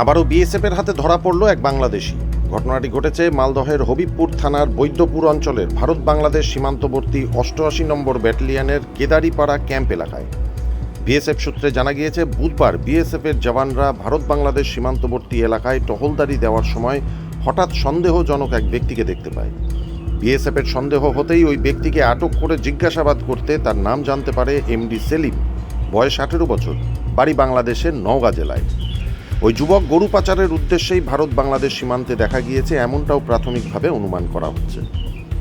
আবারও বিএসএফের হাতে ধরা পড়ল এক বাংলাদেশি। ঘটনাটি ঘটেছে মালদহের হবিবপুর থানার বৈদ্যপুর অঞ্চলের ভারত বাংলাদেশ সীমান্তবর্তী অষ্টআশি নম্বর ব্যাটালিয়নের কেদারিপাড়া ক্যাম্প এলাকায়। বিএসএফ সূত্রে জানা গিয়েছে, বুধবার বিএসএফের জওয়ানরা ভারত বাংলাদেশ সীমান্তবর্তী এলাকায় টহলদারি দেওয়ার সময় হঠাৎ সন্দেহজনক এক ব্যক্তিকে দেখতে পায়। বিএসএফের সন্দেহ হতেই ওই ব্যক্তিকে আটক করে জিজ্ঞাসাবাদ করতে তার নাম জানতে পারে এমডি সেলিম। বয়স আঠেরো বছর, বাড়ি বাংলাদেশের নওগাঁ জেলায়। ওই যুবক গরু পাচারের উদ্দেশ্যেই ভারত বাংলাদেশ সীমান্তে দেখা গিয়েছে, এমনটাও প্রাথমিকভাবে অনুমান করা হচ্ছে।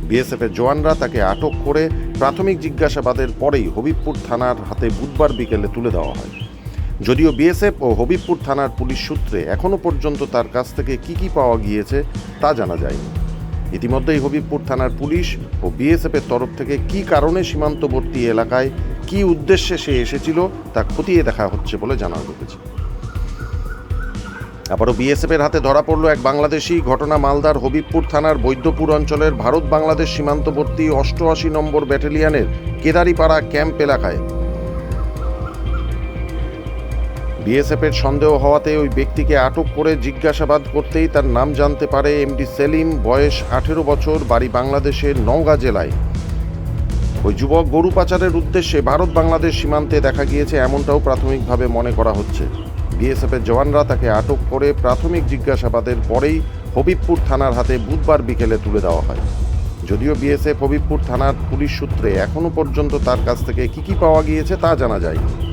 বিএসএফের জওয়ানরা তাকে আটক করে প্রাথমিক জিজ্ঞাসাবাদের পরেই হবিবপুর থানার হাতে বুধবার বিকেলে তুলে দেওয়া হয়। যদিও বিএসএফ ও হবিবপুর থানার পুলিশ সূত্রে এখনও পর্যন্ত তার কাছ থেকে কি কি পাওয়া গিয়েছে তা জানা যায়নি। ইতিমধ্যেই হবিবপুর থানার পুলিশ ও বিএসএফের তরফ থেকে কি কারণে সীমান্তবর্তী এলাকায় কি উদ্দেশ্যে সে এসেছিল তা খতিয়ে দেখা হচ্ছে বলে জানা গেছে। আবারও বিএসএফের হাতে ধরা পড়ল এক বাংলাদেশি। ঘটনা মালদার হবিবপুর থানার বৈদ্যপুর অঞ্চলের ভারত বাংলাদেশ সীমান্তবর্তী অষ্টআশি নম্বর ব্যাটালিয়নের কেদারিপাড়া ক্যাম্প এলাকায়। বিএসএফের সন্দেহ হওয়াতে ওই ব্যক্তিকে আটক করে জিজ্ঞাসাবাদ করতেই তার নাম জানতে পারে এমডি সেলিম, বয়স আঠেরো বছর, বাড়ি বাংলাদেশের নওগাঁ জেলায়। ওই যুবক গরু পাচারের উদ্দেশ্যে ভারত বাংলাদেশ সীমান্তে দেখা গিয়েছে, এমনটাও প্রাথমিকভাবে মনে করা হচ্ছে। বিএসএফের জওয়ানরা তাকে আটক করে প্রাথমিক জিজ্ঞাসাবাদের পরেই হবিবপুর থানার হাতে বুধবার বিকেলে তুলে দেওয়া হয়। যদিও বিএসএফ হবিবপুর থানার পুলিশ সূত্রে এখনও পর্যন্ত তার কাছ থেকে কী কী পাওয়া গিয়েছে তা জানা যায়নি।